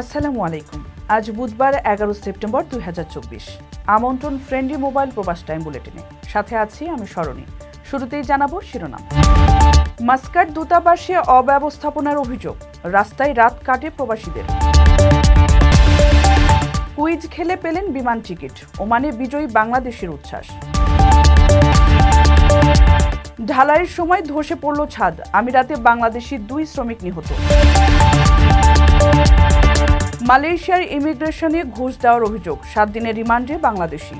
আসসালামু আলাইকুম। আজ বুধবার এগারো সেপ্টেম্বর দুই হাজার চব্বিশ। আমন্ত্রণ ফ্রেন্ডলি মোবাইল প্রবাস টাইম বুলেটিনে। সাথে আছি আমি স্মরণী। শুরুতেই জানাব শিরোনাম। মাস্কাট দূতাবাসে অব্যবস্থাপনার অভিযোগ। রাস্তায় রাত কাটে প্রবাসীদের। কুইজ খেলে পেলেন বিমান টিকিট। ওমানে বিজয়ী বাংলাদেশের উচ্ছ্বাস। ঢালাইয়ের সময় ধসে পড়ল ছাদ। আমিরাতে বাংলাদেশি দুই শ্রমিক নিহত। মালয়েশিয়ার ইমিগ্রেশনে ঘুষ দেওয়ার অভিযোগ। সাত দিনের রিমান্ডে বাংলাদেশি।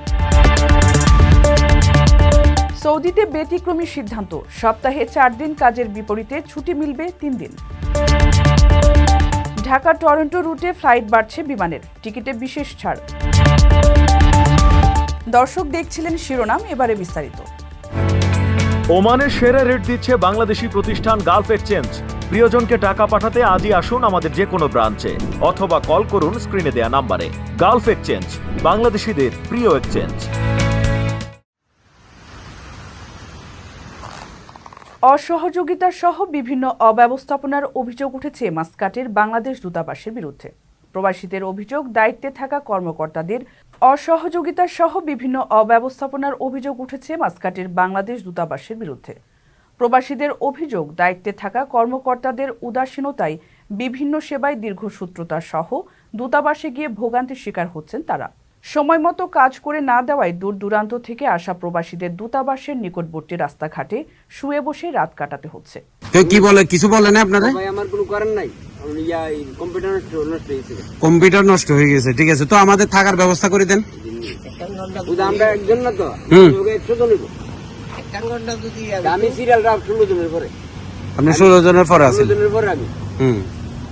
সৌদিতে ব্যতিক্রমী সিদ্ধান্ত। সপ্তাহে চার দিন কাজের বিপরীতে ছুটি মিলবে তিন দিন। ঢাকা টরন্টো রুটে ফ্লাইট বাড়ছে বিমানের। টিকিটে বিশেষ ছাড়। দর্শক দেখছিলেন শিরোনাম, এবারে বিস্তারিত। ওমানের সেরা রেট দিচ্ছে বাংলাদেশি প্রতিষ্ঠান গালফ এক্সচেঞ্জ। প্রিয়জনকে টাকা পাঠাতে আজই আসুন আমাদের যে কোনো ব্রাঞ্চে, অথবা কল করুন স্ক্রিনে দেয়া নাম্বারে। গালফ এক্সচেঞ্জ, বাংলাদেশিদের প্রিয় এক্সচেঞ্জ। অসহযোগিতা সহ বিভিন্ন অব্যবস্থাপনার অভিযোগ উঠেছে মাস্কাটের বাংলাদেশ দূতাবাসের বিরুদ্ধে। প্রবাসীদের অভিযোগ, দায়িত্বে থাকা কর্মকর্তাদের অসহযোগিতা সহ বিভিন্ন অব্যবস্থাপনার অভিযোগ উঠেছে মাস্কাটের বাংলাদেশ দূতাবাসের বিরুদ্ধে। প্রবাসীদের অভিযোগ দায়িত্বে থাকা কর্মকর্তাদের উদাসীনতায় বিভিন্ন সেবায় দীর্ঘসূত্রতা সহ দূতাবাসে গিয়ে ভোগান্তির শিকার হচ্ছেন তারা। সময় মতো কাজ করে না দেওয়ায় দূর দূরান্ত থেকে আসা প্রবাসীদের দূতাবাসের নিকটবর্তী রাস্তাঘাটে শুয়ে বসে রাত কাটাতে হচ্ছে। তো কি বলে? কিছু বলে না আপনারা? ভাই আমার কোনো করার নাই। কম্পিউটার নষ্ট হয়ে গেছে। ঠিক আছে। তো আমাদের থাকার ব্যবস্থা করে দেন। আমরা একজন না তো? আমি সিরিয়াল রাখ ষোলো জনের পরে। আপনি ষোলো জনের পরে আছেন? জনের পরে আমি। হুম।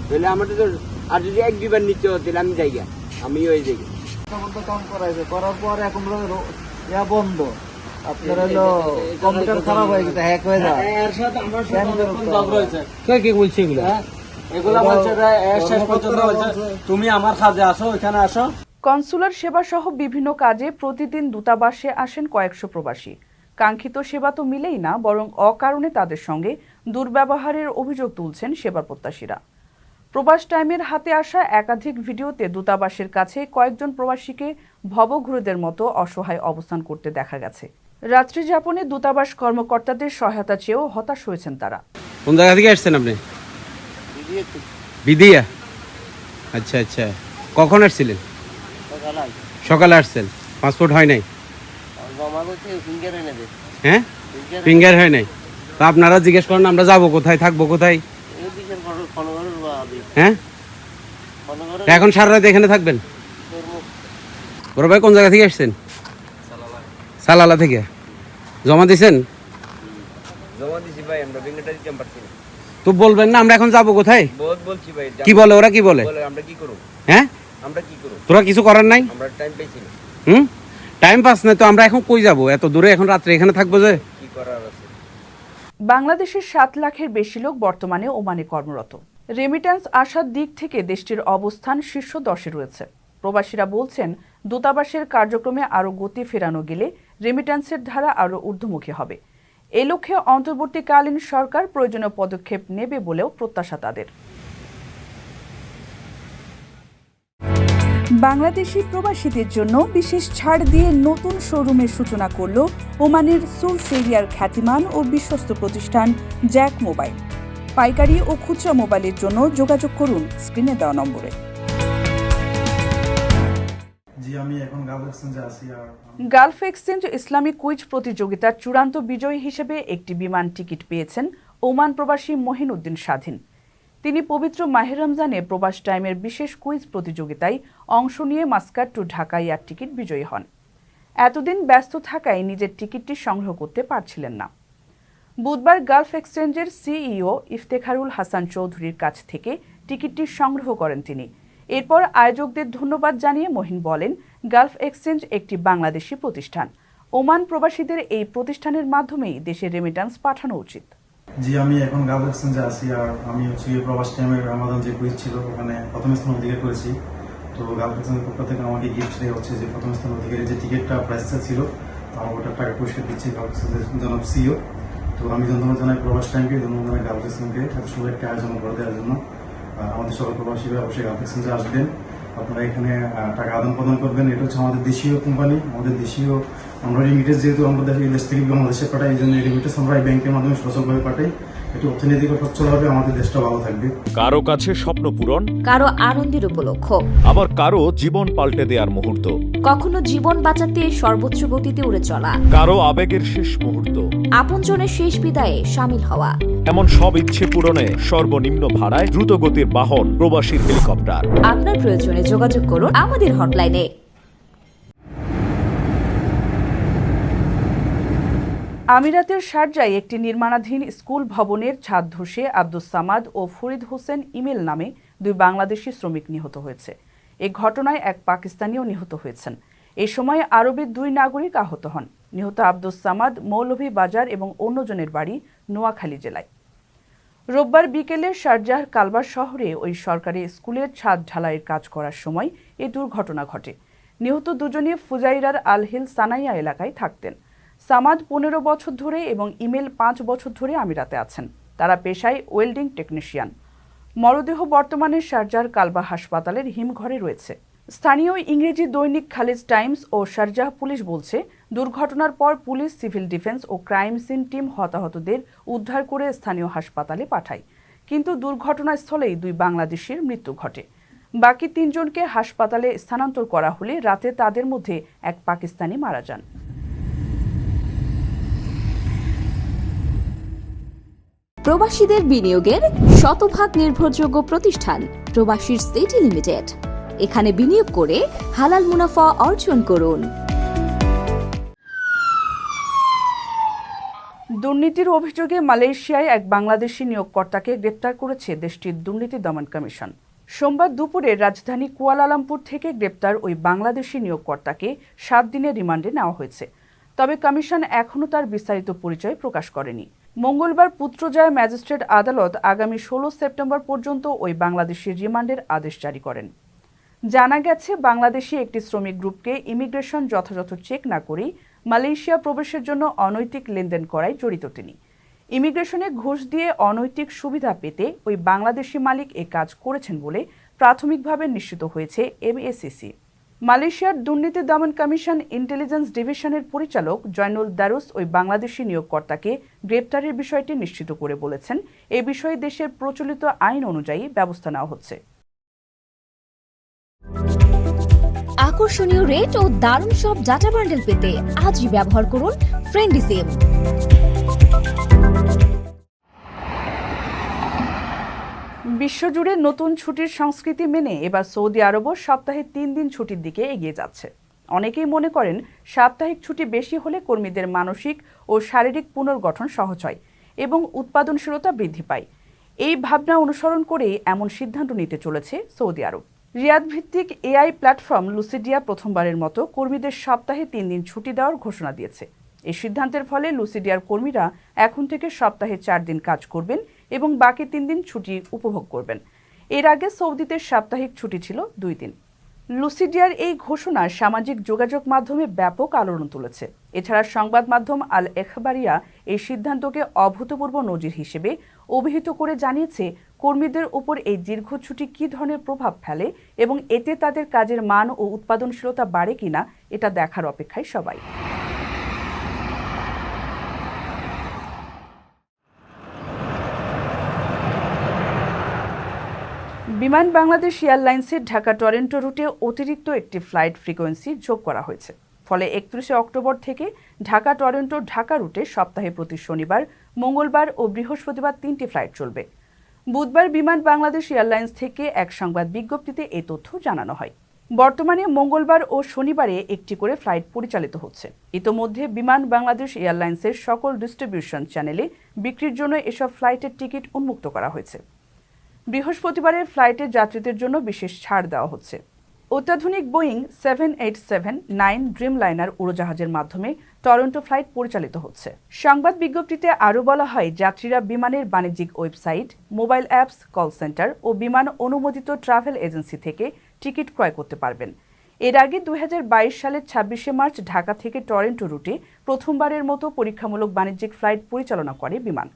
তাহলে আমাদের তো আর যদি এক দুইবার নিতে হতো আমি যাই গা। আমি ওই যাই গা। কাম করাইছে করার পর এখন ইয়া বন্ধ। আপনার হলো কম্পিউটার খারাপ হয়ে গেছে হ্যাক হয়ে যায়। কে কে বলছে এগুলো? এগুলা বলছে এর শেষ পর্যন্ত বলছে তুমি আমার কাজে আসো এখানে আসো। কনসুলার সেবা সহ বিভিন্ন কাজে প্রতিদিন দূতাবাসে আসেন কয়েকশো প্রবাসী। কাঙ্ক্ষিত সেবা তো মিলেই না বরং অকারণে তাদের সঙ্গে দুর্ব্যবহারের অভিযোগ তুলছেন সেবা প্রত্যাশীরা। প্রবাস টাইমের হাতে আসা একাধিক ভিডিওতে দূতাবাসের কাছে কয়েকজন প্রবাসীকে ভবঘুরেদের মতো অসহায় অবস্থান করতে দেখা গেছে। রাত্রি যাপনে দূতাবাস কর্মকর্তাদের সহায়তা চেয়েও হতাশ হয়েছেন তারা। কোন জায়গা থেকে আসছেন আপনি? বিদিয়া। আচ্ছা আচ্ছা। কখন আসছিলেন? সকালে আসছেন। পাসপোর্ট হয় নাই? হ্যাঁ? ফিঙ্গার হয় নাই? তো আপনারা জিজ্ঞেস করেন আমরা যাব কোথায় থাকব কোথায়? হ্যাঁ? এখন সারা রাত এখানে থাকবেন? বড় ভাই কোন জায়গা থেকে আসছেন সালালা থেকে। জমা দিছেন তো বলবেন না আমরা এখন যাব কোথায়? কি বলে ওরা কি বলে? বলে আমরা কি করব? হ্যাঁ? আমরা কি করব? তোরা কিছু করার নাই? আমরা টাইম পাইছি হুম? টাইম পাস না তো আমরা এখন কই যাব? এত দূরে এখন রাত্রে এখানে থাকব যে? কি করার আছে? বাংলাদেশের সাত লাখের বেশি লোক বর্তমানে ওমানে কর্মরত। রেমিট্যান্স আসার দিক থেকে দেশটির অবস্থান শীর্ষ দশে রয়েছে। প্রবাসীরা বলছেন দূতাবাসের কার্যক্রমে আরও গতি ফেরানো গেলে রেমিট্যান্সের ধারা আরও ঊর্ধ্বমুখী হবে। এ লক্ষ্যে অন্তর্বর্তীকালীন সরকার প্রয়োজনীয় পদক্ষেপ নেবে বলেও প্রত্যাশা তাদের। বাংলাদেশি প্রবাসীদের জন্য বিশেষ ছাড় দিয়ে নতুন শোরুমের সূচনা করল ওমানের সুল সেরিয়ার খ্যাতিমান ও বিশ্বস্ত প্রতিষ্ঠান জ্যাক মোবাইল। পাইকারি ও খুচরা মোবাইলের জন্য যোগাযোগ করুন স্ক্রিনে দেওয়া নম্বরে। গালফ এক্সচেঞ্জ ইসলামিক কুইজ প্রতিযোগিতার চূড়ান্ত বিজয়ী হিসেবে একটি বিমান টিকিট পেয়েছেন ওমান প্রবাসী মহিন উদ্দিন স্বাধীন। তিনি পবিত্র মাহের রমজানে প্রবাস টাইমের বিশেষ কুইজ প্রতিযোগিতায় অংশ নিয়ে Muscat to Dhaka air ticket বিজয়ী হন। এতদিন ব্যস্ত থাকায় নিজের টিকিটটি সংগ্রহ করতে পারছিলেন না। বুধবার গালফ এক্সচেঞ্জের সিইও ইফতেখারুল হাসান চৌধুরীর কাছ থেকে টিকিটটি সংগ্রহ করেন তিনি। এরপর আয়োজকদের ধন্যবাদ জানিয়ে মহিন বলেন, গালফ এক্সচেঞ্জ একটি বাংলাদেশি প্রতিষ্ঠান। ওমান প্রবাসীদের এই প্রতিষ্ঠানের মাধ্যমেই দেশে রেমিট্যান্স পাঠানো উচিত। জি, আমি এখন গার্ল এক্সচেঞ্জে আছি আর আমি হচ্ছে প্রবাস টাইমের আমাদের যে কুইজ ছিল, ওখানে প্রথম স্থান অধিকার করেছি। তো গার্ল এক্সচেঞ্জের পক্ষ থেকে আমাকে গিফট দেওয়া হচ্ছে যে প্রথম স্থান অধিকারী যে টিকিটটা প্রাইসটা ছিল, তো আমার ওটা টাকা পুরস্কার দিচ্ছে গার্ল এক্সচেঞ্জের জনাব সিও তো আমি ধন্যবাদ জানাই প্রবাস টাইমকে ধন্যবাদ জানাই গার্ল এক্সচেঞ্জকে এত সুন্দর একটা আয়োজন করে দেওয়ার জন্য। আমাদের সকল প্রবাসীরা অবশ্যই গালফ এক্সচেঞ্জে আসবেন। আপনারা এখানে টাকা আদান প্রদান করবেন। এটা হচ্ছে আমাদের দেশীয় কোম্পানি আমাদের দেশীয় আমরা রেমিটেন্স যেহেতু আমরা দেশ- দেশ থেকে বাংলাদেশে পাঠাই এই জন্য রেমিটেন্স আমরা এই ব্যাংকের মাধ্যমে সচলভাবে পাঠাই। একটু অর্থনৈতিক সচ্ছল হবে আমাদের দেশটা ভালো থাকবে। কারও কাছে স্বপ্ন পূরণ কারও আনন্দের উপলক্ষ। আবার কারও জীবন পাল্টে দেওয়ার মুহূর্ত। কখনো জীবন বাঁচাতে সর্বোচ্চ গতিতে উড়ে চলা। কারও আবেগের শেষ মুহূর্ত। আপনজনের শেষ বিদায়ে সামিল হওয়া। এমন সব ইচ্ছে পূরণে সর্বনিম্ন ভাড়ায় দ্রুতগতির বাহন প্রবাসীর হেলিকপ্টার। আপনার প্রয়োজনে যোগাযোগ করুন আমাদের হটলাইনে। আমিরাতের শারজায় একটি নির্মাণাধীন স্কুল ভবনের ছাদ ধসে আব্দুস সামাদ ও ফরিদ হোসেন ইমেল নামে দুই বাংলাদেশি শ্রমিক নিহত হয়েছে। এ ঘটনায় এক পাকিস্তানিও নিহত হয়েছেন। এ সময় আরবের দুই নাগরিক আহত হন। নিহত আব্দুস সামাদ মৌলভী বাজার এবং অন্যজনের বাড়ি নোয়াখালী জেলায়। রোববার বিকেলে শারজাহর কালবার শহরে ওই সরকারি স্কুলের ছাদ ঢালাইয়ের কাজ করার সময় এ দুর্ঘটনা ঘটে। নিহত দুজনে ফুজাইরার আলহিল সানাইয়া এলাকায় থাকতেন। সামাদ পনেরো বছর ধরে এবং ইমেল পাঁচ বছর ধরে আমিরাতে আছেন। তারা পেশায় ওয়েল্ডিং টেকনিশিয়ান। মরদেহ বর্তমানে শারজাহর কালবা হাসপাতালের হিমঘরে রয়েছে। স্থানীয় ইংরেজি দৈনিক খালিজ টাইমস ও শারজাহ পুলিশ বলছে, দুর্ঘটনার পর পুলিশ, সিভিল ডিফেন্স ও ক্রাইম সিন টিম হতাহতদের উদ্ধার করে স্থানীয় হাসপাতালে পাঠায়। কিন্তু দুর্ঘটনাস্থলেই দুই বাংলাদেশের মৃত্যু ঘটে। বাকি তিনজনকে হাসপাতালে স্থানান্তর করা হলে রাতে তাদের মধ্যে এক পাকিস্তানি মারা যান। প্রবাসীদের বিনিয়োগের শতভাগ নির্ভরযোগ্য প্রতিষ্ঠান প্রবাসীর সিটি লিমিটেড। এখানে বিনিয়োগ করে হালাল মুনাফা অর্জন করুন। দুর্নীতির অভিযোগে মালয়েশিয়ায় এক বাংলাদেশি নিয়োগকর্তাকে গ্রেপ্তার করেছে দেশটির দুর্নীতি দমন কমিশন। সোমবার দুপুরে রাজধানী কুয়ালালামপুর থেকে গ্রেপ্তার ওই বাংলাদেশি নিয়োগকর্তাকে সাত দিনের রিমান্ডে নেওয়া হয়েছে। তবে কমিশন এখনও তার বিস্তারিত পরিচয় প্রকাশ করেনি। মঙ্গলবার পুত্রজয় ম্যাজিস্ট্রেট আদালত আগামী ষোলো সেপ্টেম্বর পর্যন্ত ওই বাংলাদেশির রিমান্ডের আদেশ জারি করেন। জানা গেছে, বাংলাদেশি একটি শ্রমিক গ্রুপকে ইমিগ্রেশন যথাযথ চেক না করেই মালয়েশিয়া প্রবেশের জন্য অনৈতিক লেনদেন করায় জড়িত তিনি। ইমিগ্রেশনে ঘুষ দিয়ে অনৈতিক সুবিধা পেতে ওই বাংলাদেশি মালিক এ কাজ করেছেন বলে প্রাথমিকভাবে নিশ্চিত হয়েছে এমএসিসি। মালয়েশিয়ার দুর্নীতি দমন কমিশন ইন্টেলিজেন্স ডিভিশনের পরিচালক জয়নুল দারুস ওই বাংলাদেশি নিয়োগকর্তাকে গ্রেপ্তারের বিষয়টি নিশ্চিত করে বলেছেন। এ বিষয়ে দেশের প্রচলিত আইন অনুযায়ী ব্যবস্থা নেওয়া হচ্ছে। আকর্ষণীয় রেট ও দারুণ সব ডাটা বান্ডেল পেতে আজই ব্যবহার করুন ফ্রেন্ডি বিশ্বজুড়ে নতুন ছুটির সংস্কৃতি মেনে এবার সৌদি আরবও সপ্তাহে তিন দিন ছুটির দিকে এগিয়ে যাচ্ছে। অনেকেই মনে করেন সাপ্তাহিক ছুটি বেশি হলে কর্মীদের মানসিক ও শারীরিক পুনর্গঠন সহজ হয় এবং উৎপাদনশীলতা বৃদ্ধি পায়। এই ভাবনা অনুসরণ করেই এমন সিদ্ধান্ত নিতে চলেছে সৌদি আরব। রিয়াদ ভিত্তিক এআই প্ল্যাটফর্ম লুসিডিয়া প্রথমবারের মতো কর্মীদের সপ্তাহে তিন দিন ছুটি দেওয়ার ঘোষণা দিয়েছে। এই সিদ্ধান্তের ফলে লুসিডিয়ার কর্মীরা এখন থেকে সপ্তাহে চার দিন কাজ করবেন এবং বাকি তিন দিন ছুটি উপভোগ করবেন। এর আগে সৌদিতে সাপ্তাহিক ছুটি ছিল দুই দিন। লুসিডিয়ার এই ঘোষণা সামাজিক যোগাযোগ মাধ্যমে ব্যাপক আলোড়ন তুলেছে। এছাড়া সংবাদ মাধ্যম আল এখবারিয়া এই সিদ্ধান্তকে অভূতপূর্ব নজির হিসেবে অভিহিত করে জানিয়েছে, কর্মীদের উপর এই দীর্ঘ ছুটি কী ধরনের প্রভাব ফেলে এবং এতে তাদের কাজের মান ও উৎপাদনশীলতা বাড়ে কিনা, এটা দেখার অপেক্ষায় সবাই। বিমান বাংলাদেশ এয়ারলাইন্সের ঢাকা টরেন্টো রুটে অতিরিক্ত একটি ফ্লাইট ফ্রিকোয়েন্সি যোগ করা হয়েছে। ফলে একত্রিশে অক্টোবর থেকে ঢাকা টরেন্টো ঢাকা রুটে সপ্তাহে প্রতি শনিবার, মঙ্গলবার ও বৃহস্পতিবার তিনটি ফ্লাইট চলবে। বুধবার বিমান বাংলাদেশ এয়ারলাইন্স থেকে এক সংবাদ বিজ্ঞপ্তিতে এই তথ্য জানানো হয়। বর্তমানে মঙ্গলবার ও শনিবারে একটি করে ফ্লাইট পরিচালিত হচ্ছে। ইতোমধ্যে বিমান বাংলাদেশ এয়ারলাইন্সের সকল ডিস্ট্রিবিউশন চ্যানেলে বিক্রির জন্য এসব ফ্লাইটের টিকিট উন্মুক্ত করা হয়েছে। বৃহস্পতিবারের ফ্লাইটে যাত্রীদের জন্য বিশেষ ছাড় দেওয়া হচ্ছে। অত্যাধুনিক Boeing seven eight seven nine Dreamliner উড়োজাহাজের মাধ্যমে টরন্টো ফ্লাইট পরিচালিত হচ্ছে। সংবাদ বিজ্ঞপ্তিতে আরও বলা হয়, যাত্রীরা বিমানের বাণিজ্যিক website, mobile apps, call centre ও বিমান অনুমোদিত ট্রাভেল এজেন্সি থেকে টিকিট ক্রয় করতে পারবেন। এর আগে দুই হাজার বাইশ সালের ছাব্বিশে মার্চ ঢাকা থেকে টরেন্টো রুটে প্রথমবারের মতো পরীক্ষামূলক বাণিজ্যিক ফ্লাইট পরিচালনা করে বিমান।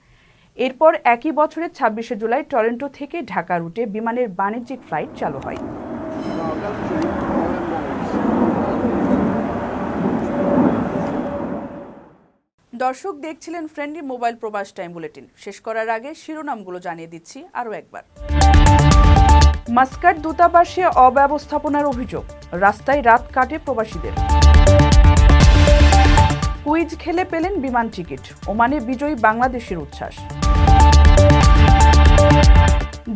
এরপর একই বছরের ছাব্বিশে জুলাই টরন্টো থেকে ঢাকা রুটে বিমানের বাণিজ্যিক ফ্লাইট চালু হয়। দর্শক দেখছিলেন friendly mobile Probash time bulletin শেষ করার আগে শিরোনামগুলো জানিয়ে দিচ্ছি আরও একবার। মাস্কাট দূতাবাসে অব্যবস্থাপনার অভিযোগ, রাস্তায় রাত কাটে প্রবাসীদের। কুইজ খেলে পেলেন বিমান টিকিট, ওমানে বিজয়ী বাংলাদেশের উচ্ছ্বাস।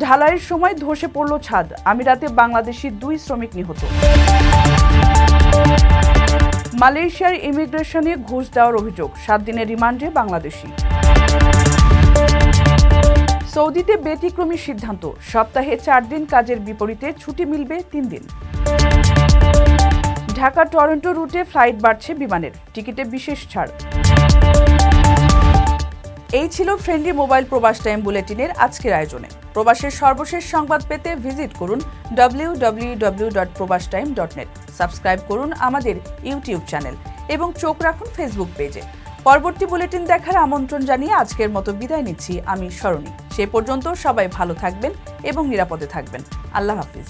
ঢালাইয়ের সময় ধসে পড়ল ছাদ। আমিরাতে বাংলাদেশি দুই শ্রমিক নিহত। মালয়েশিয়ার ইমিগ্রেশনে ঘুষ দেওয়ার অভিযোগ। সাত দিনের রিমান্ডে বাংলাদেশি। সৌদিতে ব্যতিক্রমী সিদ্ধান্ত। সপ্তাহে চার দিন কাজের বিপরীতে ছুটি মিলবে তিন দিন। ঢাকা টরন্টো রুটে ফ্লাইট বাড়ছে বিমানের। টিকিটে বিশেষ ছাড়। এই ছিল ফ্রেন্ডলি মোবাইল প্রবাস টাইম বুলেটিনের আজকের আয়োজনে। প্রবাসের সর্বশেষ সংবাদ পেতে ভিজিট করুন ডট সাবস্ক্রাইব করুন আমাদের ইউটিউব চ্যানেল এবং চোখ রাখুন ফেসবুক পেজে। পরবর্তী বুলেটিন দেখার আমন্ত্রণ জানিয়ে আজকের মতো বিদায় নিচ্ছি আমি স্মরণী সে পর্যন্ত সবাই ভালো থাকবেন এবং নিরাপদে থাকবেন। আল্লাহ হাফিজ।